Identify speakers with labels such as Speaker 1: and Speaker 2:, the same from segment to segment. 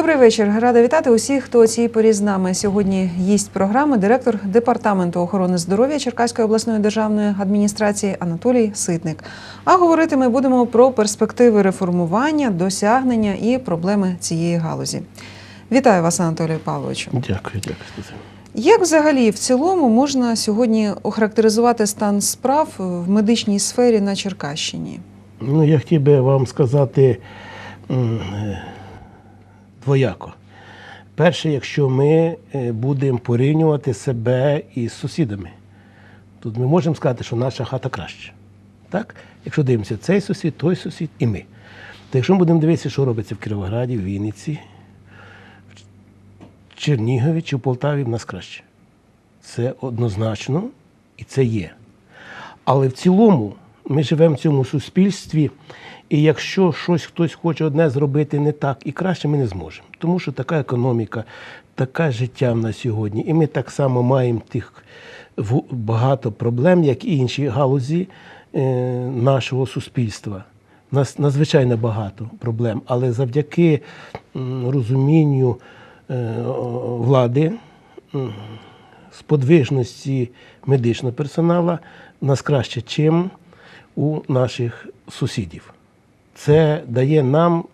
Speaker 1: Добрий вечір. Рада вітати усіх, хто у цій порі з нами. Сьогодні їсть програми директор департаменту охорони здоров'я Черкаської обласної державної адміністрації Анатолій Ситник. А говорити ми будемо про перспективи реформування, досягнення і проблеми цієї галузі. Вітаю вас, Анатолію Павловичу.
Speaker 2: Дякую, дякую.
Speaker 1: Як взагалі в цілому можна сьогодні охарактеризувати стан справ в медичній сфері на Черкащині?
Speaker 2: Ну, я хотів би вам сказати двояко. Перше, якщо ми е, будемо порівнювати себе із сусідами, тут ми можемо сказати, що наша хата краща. Так? Якщо дивимося цей сусід, той сусід і ми. То якщо ми будемо дивитися, що робиться в Кіровограді, в Вінниці, в Чернігові чи в Полтаві, в нас краще. Це однозначно і це є. Але в цілому ми живемо в цьому суспільстві, і якщо щось хтось хоче одне зробити не так і краще, ми не зможемо. Тому що така економіка, таке життя в нас сьогодні. І ми так само маємо тих багато проблем, як і інші галузі е, нашого суспільства. У нас надзвичайно багато проблем, але завдяки розумінню е, влади, сподвижності медичного персоналу нас краще, чим у наших сусідів. Це дає нам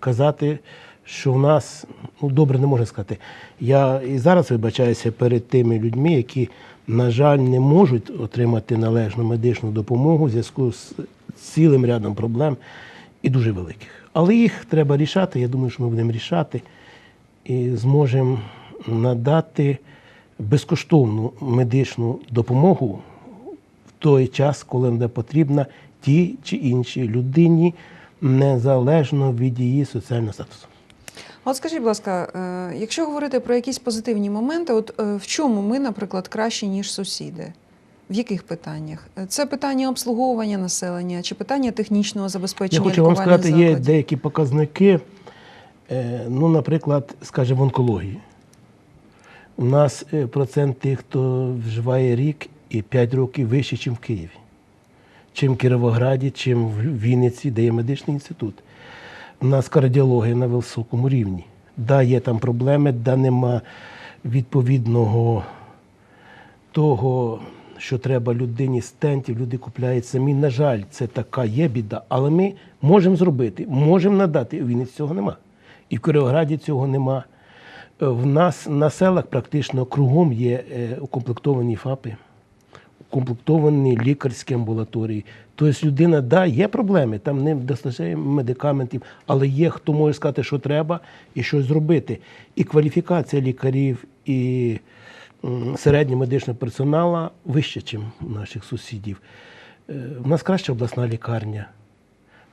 Speaker 2: казати, що в нас ну добре не можна сказати. Я і зараз вибачаюся перед тими людьми, які, на жаль, не можуть отримати належну медичну допомогу в зв'язку з цілим рядом проблем і дуже великих. Але їх треба рішати. Я думаю, що ми будемо рішати і зможемо надати безкоштовну медичну допомогу той час, коли буде потрібна тій чи іншій людині, незалежно від її соціального статусу.
Speaker 1: От скажіть, будь ласка, е, якщо говорити про якісь позитивні моменти, от е, в чому ми, наприклад, кращі, ніж сусіди? В яких питаннях? Е, Це питання обслуговування населення чи питання технічного
Speaker 2: Я
Speaker 1: забезпечення
Speaker 2: хочу вам сказати, є деякі показники, ну, наприклад, скажімо, в онкології. У нас процент тих, хто вживає рік і 5 років вищий, ніж в Києві, чим в Кіровограді, чим в Вінниці, де є медичний інститут. У нас кардіологія на високому рівні. Да, є там проблеми, да нема відповідного того, що треба людині стентів, люди купляють самі. На жаль, це така є біда. Але ми можемо зробити, можемо надати. У Вінниці цього нема. І в Кіровограді цього нема. Е, В нас на селах практично кругом є е, укомплектовані ФАПи, укомплектовані лікарські амбулаторії. Тобто людина, да, є проблеми, там не достатньо медикаментів, але є хто може сказати, що треба і щось зробити. І кваліфікація лікарів, і середнього медичного персоналу вища, ніж наших сусідів. Е, У нас краща обласна лікарня,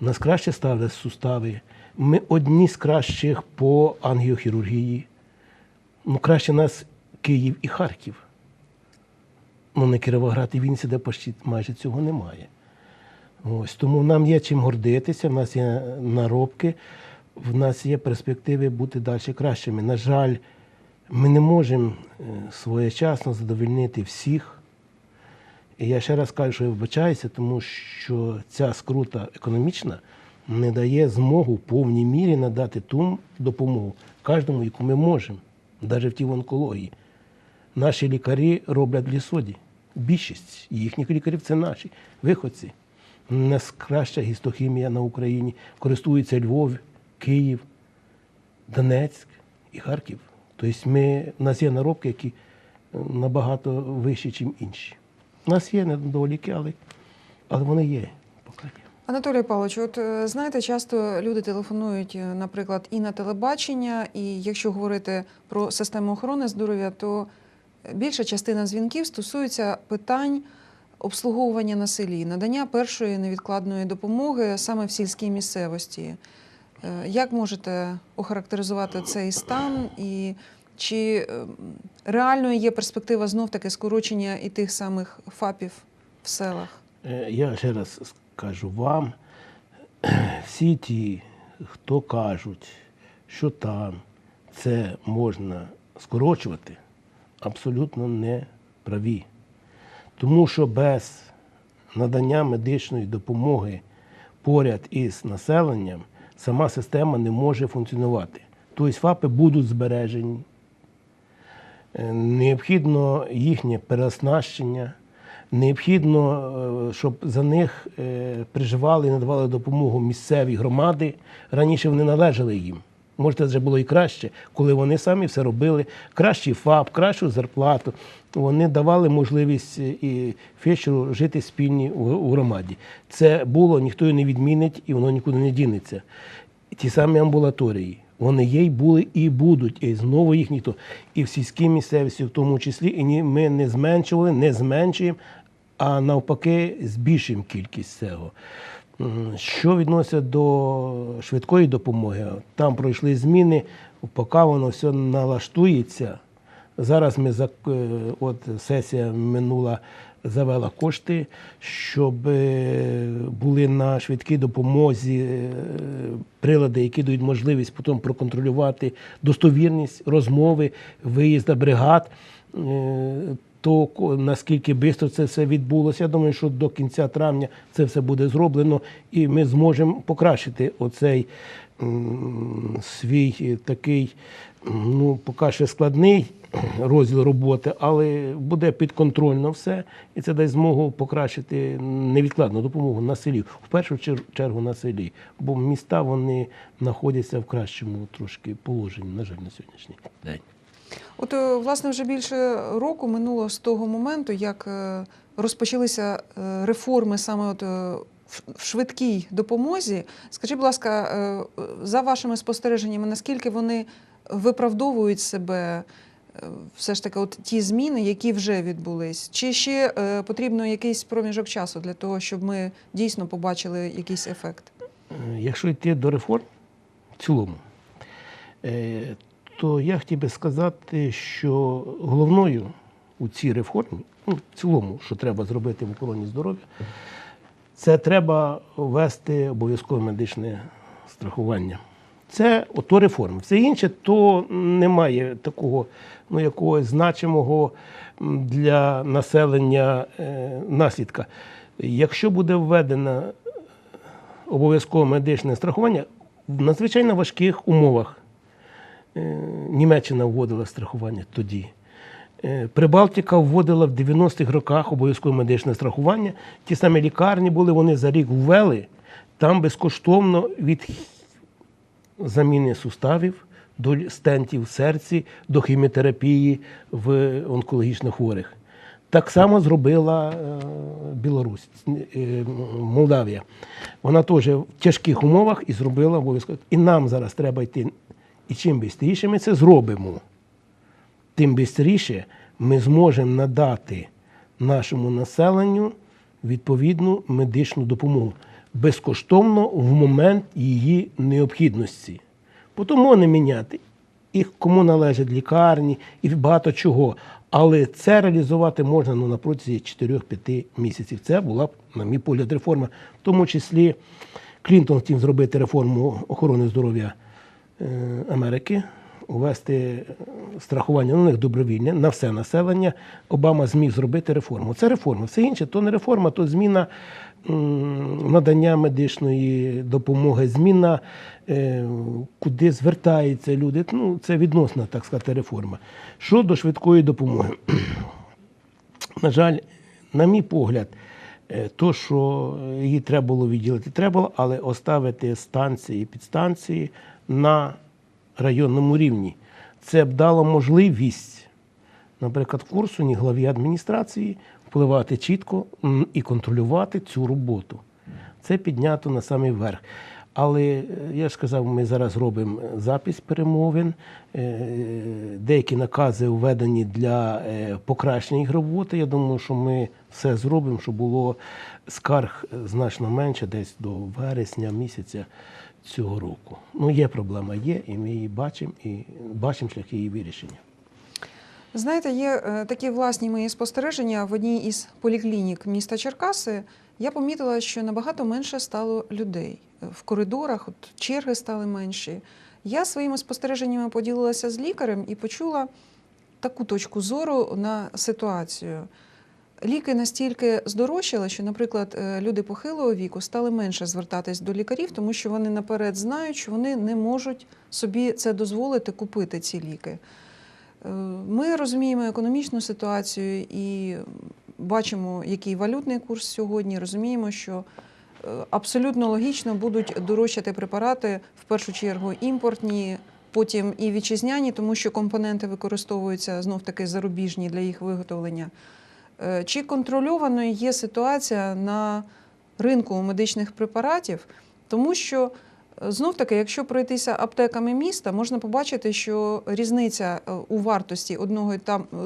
Speaker 2: у нас краще ставлять сустави. Ми одні з кращих по ангіохірургії. Ну, краще нас Київ і Харків. Ну, не Кіровоград і Вінниця, де почти майже цього немає. Ось тому нам є чим гордитися, в нас є наробки, в нас є перспективи бути далі кращими. На жаль, ми не можемо е, своєчасно задовольнити всіх. І я ще раз кажу, що я вибачаюся, тому що ця скрута економічна не дає змогу в повній мірі надати ту допомогу кожному, яку ми можемо, навіть в тій онкології. Наші лікарі роблять в лісоді. Більшість їхніх лікарів це наші виходці. У нас краща гістохімія на Україні. Користуються Львов, Київ, Донецьк і Харків. Тобто ми, у нас є наробки, які е, набагато вищі, ніж інші. У нас є недоліки, але, але вони є.
Speaker 1: Анатолій Павлович, от е, знаєте, часто люди телефонують, е, наприклад, і на телебачення, і якщо говорити про систему охорони здоров'я, то більша частина дзвінків стосується питань обслуговування на селі, надання першої невідкладної допомоги саме в сільській місцевості. Е, Як можете охарактеризувати цей стан і чи е, реальною є перспектива знов таки скорочення і тих самих ФАПів в селах?
Speaker 2: Е, Я ще раз скажу вам, всі ті, хто кажуть, що там це можна скорочувати, абсолютно не праві. Тому що без надання медичної допомоги поряд із населенням сама система не може функціонувати. Тобто ФАПи будуть збережені. Е, Необхідно їхнє переоснащення, необхідно, е, щоб за них е, приживали і надавали допомогу місцеві громади. Раніше вони належали їм. Може, це вже було і краще, коли вони самі все робили. Кращий ФАП, кращу зарплату. Вони давали можливість е, і фельдшеру жити спільні у громаді. Це було, ніхто його не відмінить і воно нікуди не дінеться. Ті самі амбулаторії. Вони є, й були і будуть, і знову їх ніхто. І в сільській місцевості, в тому числі, і ми не зменшували, не зменшуємо, а навпаки, збільшуємо кількість цього. Що відноситься до швидкої допомоги, там пройшли зміни, поки воно все налаштується. Зараз ми е, от сесія минула завела кошти, щоб е, були на швидкій допомозі е, прилади, які дають можливість потім проконтролювати достовірність розмови, виїзду бригад. То наскільки швидко це все відбулося, я думаю, що до кінця травня це все буде зроблено, і ми зможемо покращити оцей свій такий, ну, поки ще складний розділ роботи, але буде підконтрольно все, і це дасть змогу покращити невідкладну допомогу на селі, в першу чер- чергу на селі. Бо міста вони знаходяться в кращому трошки положенні, на жаль, на сьогоднішній день.
Speaker 1: От, е, власне, вже більше року минуло з того моменту, як е, розпочалися е, реформи саме от в швидкій допомозі. Скажіть, будь ласка, за вашими спостереженнями, наскільки вони виправдовують себе? Все ж таки, от ті зміни, які вже відбулись, чи ще е, потрібно якийсь проміжок часу для того, щоб ми дійсно побачили якийсь ефект?
Speaker 2: Якщо йти до реформ в цілому, то я хотів би сказати, що головною у цій реформі, ну, в цілому, що треба зробити в охороні здоров'я, це треба ввести обов'язкове медичне страхування. Це ото реформа. Все інше то немає такого ну, якогось значимого для населення е, наслідка. Якщо буде введена обов'язкове медичне страхування в надзвичайно важких умовах. Е, Німеччина вводила страхування тоді. Е, Прибалтика вводила в 90-х роках обов'язкове медичне страхування. Ті самі лікарні були, вони за рік ввели. Там безкоштовно від заміни суставів до стентів в серці, до хіміотерапії в онкологічно хворих. Так само зробила е, Білорусь, Молдавія. Вона теж в тяжких умовах і зробила обов'язково. І нам зараз треба йти. І чим швидше ми це зробимо, тим швидше ми зможемо надати нашому населенню відповідну медичну допомогу безкоштовно в момент її необхідності. Потім можна міняти і кому належать лікарні, і багато чого. Але це реалізувати можна ну, на протязі 4-5 місяців. Це була б, на мій погляд, реформа. В тому числі Клінтон хотів зробити реформу охорони здоров'я Америки, увести е, страхування на них добровільне на все населення. Обама зміг зробити реформу. Це реформа. Все інше то не реформа, то зміна надання медичної допомоги, зміна, е, куди звертаються люди. Ну, це відносна, так сказати, реформа. Щодо швидкої допомоги. На жаль, на мій погляд, е, то, що її треба було відділити, треба було, але оставити станції, підстанції на районному рівні. Це б дало можливість, наприклад, Курсуні главі адміністрації впливати чітко і контролювати цю роботу. Це піднято на самий верх. Але е, я ж сказав, ми зараз робимо запис перемовин. Е, Деякі накази введені для е, покращення їх роботи. Я думаю, що ми все зробимо, щоб було скарг значно менше, десь до вересня місяця цього року. Ну, є проблема, є, і ми її бачимо, і бачимо шляхи її вирішення.
Speaker 1: Знаєте, є е, такі власні мої спостереження в одній із поліклінік міста Черкаси. Я помітила, що набагато менше стало людей в коридорах, от черги стали менші. Я своїми спостереженнями поділилася з лікарем і почула таку точку зору на ситуацію. Ліки настільки здорожчали, що, наприклад, е, люди похилого віку стали менше звертатись до лікарів, тому що вони наперед знають, що вони не можуть собі це дозволити купити ці ліки. Е, Ми розуміємо економічну ситуацію і бачимо, який валютний курс сьогодні. Розуміємо, що е, абсолютно логічно будуть дорожчати препарати в першу чергу імпортні, потім і вітчизняні, тому що компоненти використовуються знов таки зарубіжні для їх виготовлення. Е, Чи контрольованою є ситуація на ринку медичних препаратів? Тому що знов таки, якщо пройтися аптеками міста, можна побачити, що різниця е, у вартості одного і там е,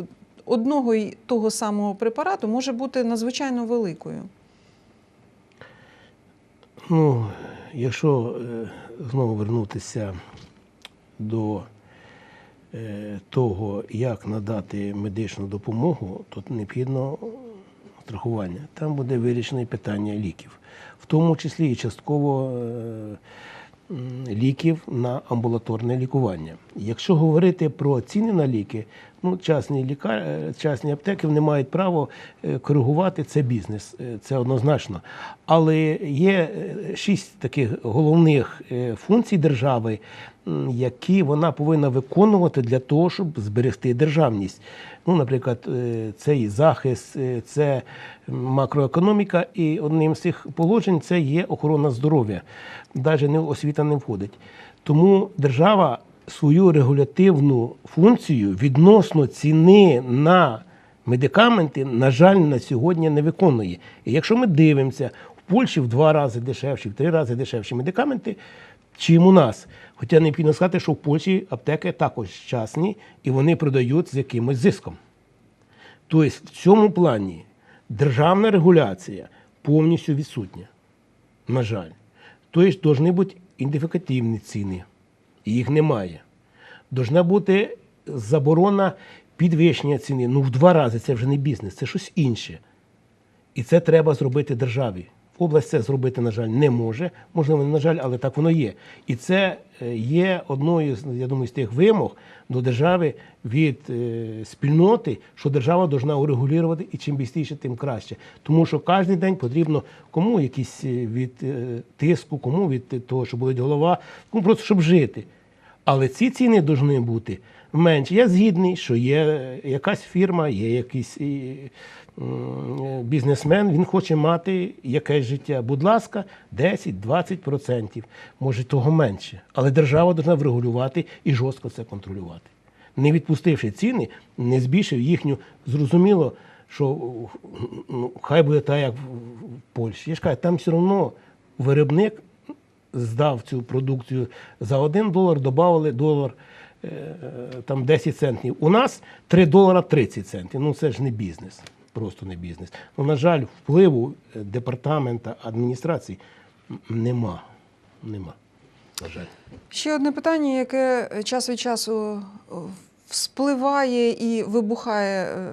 Speaker 1: одного й того самого препарату може бути надзвичайно великою.
Speaker 2: Ну, якщо е, знову вернутися до е, того, як надати медичну допомогу, то необхідно страхування. Там буде вирішено питання ліків, в тому числі і частково е, ліків на амбулаторне лікування. Якщо говорити про ціни на ліки, ну частні ліка... е, частні аптеки вони мають право е, коригувати це бізнес, е, це однозначно. Але є шість таких головних функцій держави, які вона повинна виконувати для того, щоб зберегти державність. Ну, наприклад, це і захист, це макроекономіка, і одним з цих положень це є охорона здоров'я. Навіть не освіта не входить. Тому держава свою регулятивну функцію відносно ціни на медикаменти, на жаль, на сьогодні не виконує. І якщо ми дивимося, в Польщі в два рази дешевші, в три рази дешевші медикаменти, чим у нас. Хоча необхідно сказати, що в Польщі аптеки також частні і вони продають з якимось зиском. Тобто в цьому плані державна регуляція повністю відсутня. На жаль. Тобто повинні бути ідентифікативні ціни. Їх немає. Должна бути заборона підвищення ціни. Ну, в два рази це вже не бізнес, це щось інше. І це треба зробити державі. Область це зробити, на жаль, не може. Можливо, не на жаль, але так воно є. І це е, є одною з, я думаю, з тих вимог до держави від е, спільноти, що держава повинна урегулювати і чим більше, тим краще. Тому що кожен день потрібно кому якийсь е, від тиску, кому від того, що болить голова, кому просто щоб жити. Але ці ціни повинні бути менші. Я згідний, що є якась фірма, є якийсь бізнесмен, він хоче мати якесь життя. Будь ласка, 10-20%, може того менше. Але держава повинна врегулювати і жорстко це контролювати. Не відпустивши ціни, не збільшив їхню. Зрозуміло, що ну, хай буде так, як в Польщі. Я ж кажу, там все одно виробник здав цю продукцію за 1 долар, додали долар е, там 10 центів. У нас 3 долара 30 центів. Ну це ж не бізнес, просто не бізнес. Ну, на жаль, впливу е, департамента адміністрації нема. Нема. На жаль.
Speaker 1: Ще одне питання, яке час від часу е, вспливає і вибухає,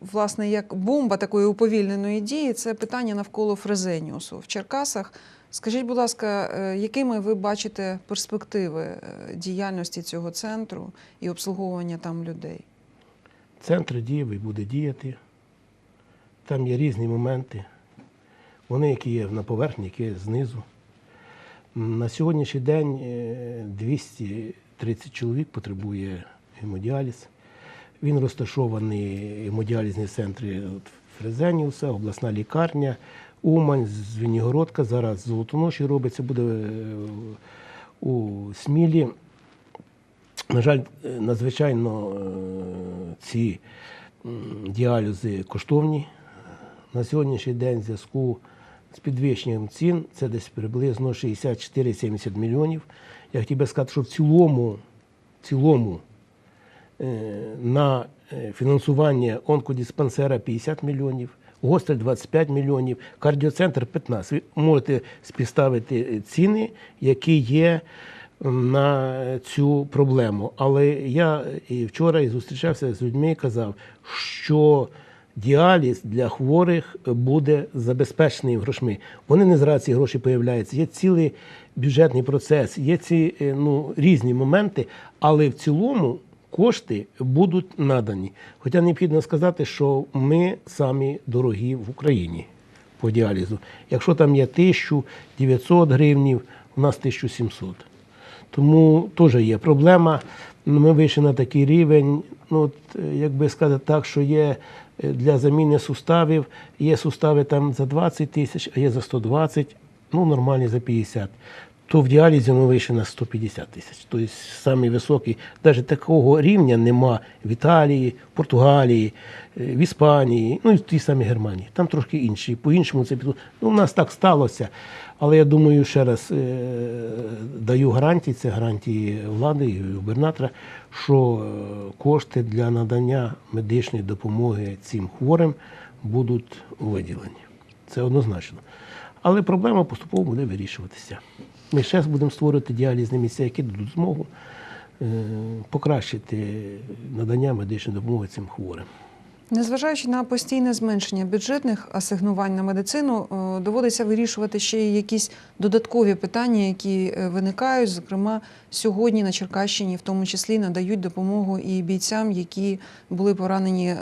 Speaker 1: власне, як бомба такої уповільненої дії, це питання навколо Фрезеніусу в Черкасах. Скажіть, будь ласка, е, якими ви бачите перспективи е, діяльності цього центру і обслуговування там людей?
Speaker 2: Центр діяв і буде діяти. Там є різні моменти. Вони, які є на поверхні, які є знизу. На сьогоднішній день е, 230 чоловік потребує гемодіаліз. Він розташований гемодіалізні центри от Фрезеніуса, обласна лікарня, Умань, Звенігородка. Зараз Золотоноші робиться, буде е, у Смілі. На жаль, е, надзвичайно е, ці діалізи коштовні. На сьогоднішній день в зв'язку з підвищенням цін це десь приблизно 64-70 мільйонів. Я хотів би сказати, що в цілому, в цілому на фінансування онкодиспансера 50 мільйонів, гостель 25 мільйонів, кардіоцентр 15. Ви можете співставити ціни, які є на цю проблему. Але я і вчора і зустрічався з людьми і казав, що діаліз для хворих буде забезпечений грошми. Вони не зразу ці гроші появляються. Є цілий бюджетний процес, є ці е, ну, різні моменти, але в цілому кошти будуть надані. Хоча необхідно сказати, що ми самі дорогі в Україні по діалізу. Якщо там є 1900 гривнів, у нас 1700. Тому теж є проблема. Ми вийшли на такий рівень, ну, от, як би сказати так, що є е, для заміни суставів, є сустави там за 20 тисяч, а є за 120, ну нормальні за 50. То в діалізі ми вийшли на 150 тисяч. Тобто самий високий, навіть такого рівня нема в Італії, Португалії, е, в Іспанії, ну і в тій самій Германії. Там трошки інші. По-іншому це піду. Ну, у нас так сталося. Але я думаю, ще раз е, даю гарантії, це гарантії влади і губернатора, що е, кошти для надання медичної допомоги цим хворим будуть виділені. Це однозначно. Але проблема поступово буде вирішуватися. Ми ще будемо створювати діалізні місця, які дадуть змогу е, покращити надання медичної допомоги цим хворим.
Speaker 1: Незважаючи на постійне зменшення бюджетних асигнувань на медицину, е, доводиться вирішувати ще й якісь додаткові питання, які е, виникають. Зокрема, сьогодні на Черкащині, в тому числі, надають допомогу і бійцям, які були поранені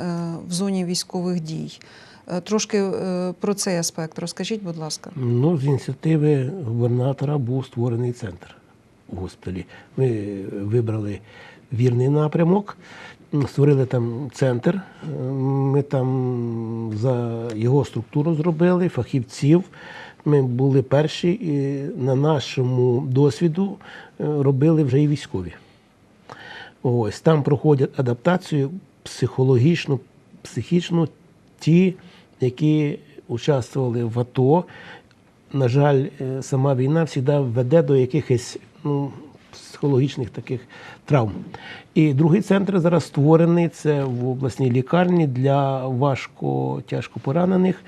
Speaker 1: в зоні військових дій. Е, Трошки е, про цей аспект розкажіть, будь ласка.
Speaker 2: Ну, з ініціативи губернатора був створений центр у госпіталі. Ми вибрали вірний напрямок, створили там центр. Ми там за його структуру зробили, фахівців. Ми були перші і на нашому досвіду е, робили вже і військові. Ось там проходять адаптацію психологічну, психічну ті, які участвували в АТО. На жаль, е, сама війна завжди веде до якихось ну, психологічних таких травм. І другий центр зараз створений це в обласній лікарні для важко тяжко поранених.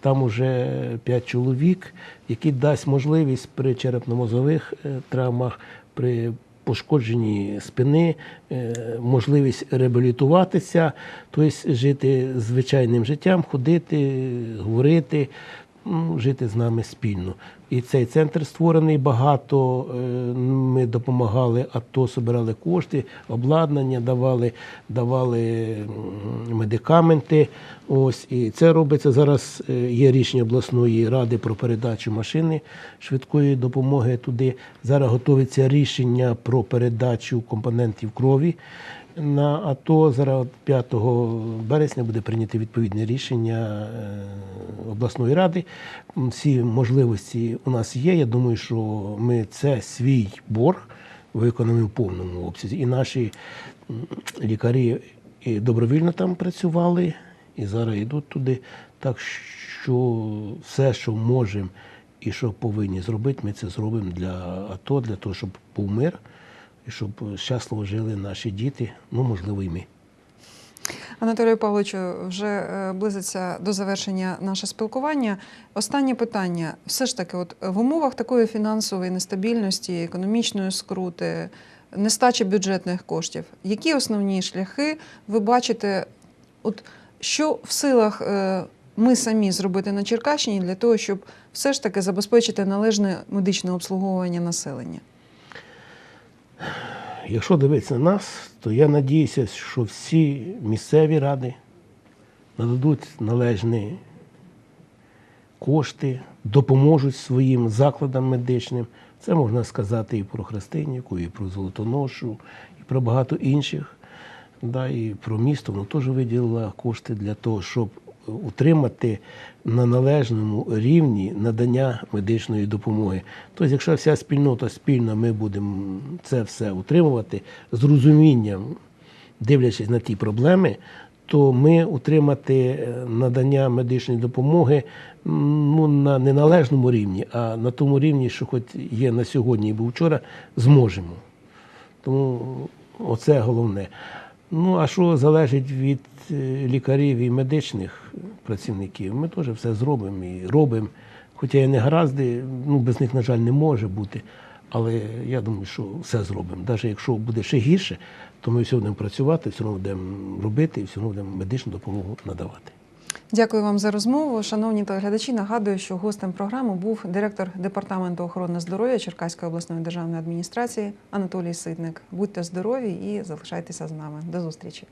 Speaker 2: Там уже 5 чоловік, які дасть можливість при черепно-мозових е, травмах, при пошкодженні спини, е, можливість реабілітуватися, тобто жити звичайним життям, ходити, говорити, ну, жити з нами спільно. І цей центр створений багато. е, Ми допомагали АТО, збирали кошти, обладнання, давали, давали медикаменти. Ось і це робиться зараз. е, Є рішення обласної ради про передачу машини швидкої допомоги туди. Зараз готується рішення про передачу компонентів крові на АТО. Зараз 5 березня буде прийнято відповідне рішення е, обласної ради. Всі можливості у нас є. Я думаю, що ми це свій борг виконаємо в повному обсязі. І наші лікарі і добровільно там працювали, і зараз йдуть туди. Так що все, що можемо і що повинні зробити, ми це зробимо для АТО, для того, щоб був мир і щоб щасливо жили наші діти, ну можливо, і ми.
Speaker 1: Анатолію Павловичу, вже е, близиться до завершення наше спілкування. Останнє питання: все ж таки, от в умовах такої фінансової нестабільності, економічної скрути, нестачі бюджетних коштів, які основні шляхи ви бачите, от що в силах е, ми самі зробити на Черкащині для того, щоб все ж таки забезпечити належне медичне обслуговування населення?
Speaker 2: Якщо дивитися на нас, то я надіюся, що всі місцеві ради нададуть належні кошти, допоможуть своїм закладам медичним. Це можна сказати і про Христинівку, і про Золотоношу, і про багато інших. Да, і про місто воно теж виділило кошти для того, щоб утримати на належному рівні надання медичної допомоги. Тобто, якщо вся спільнота спільно, ми будемо це все утримувати з розумінням, дивлячись на ті проблеми, то ми утримати е, надання медичної допомоги ну, на неналежному рівні, а на тому рівні, що хоч є на сьогодні і був вчора, зможемо. Тому оце головне. Ну, а що залежить від е, лікарів і медичних працівників, ми теж все зробимо і робимо. Хоча і не гаразди, ну, без них, на жаль, не може бути. Але я думаю, що все зробимо. Навіть якщо буде ще гірше, то ми все будемо працювати, все одно будемо робити і все одно будемо медичну допомогу надавати.
Speaker 1: Дякую вам за розмову. Шановні телеглядачі, нагадую, що гостем програми був директор департаменту охорони здоров'я Черкаської обласної державної адміністрації Анатолій Ситник. Будьте здорові і залишайтеся з нами. До зустрічі.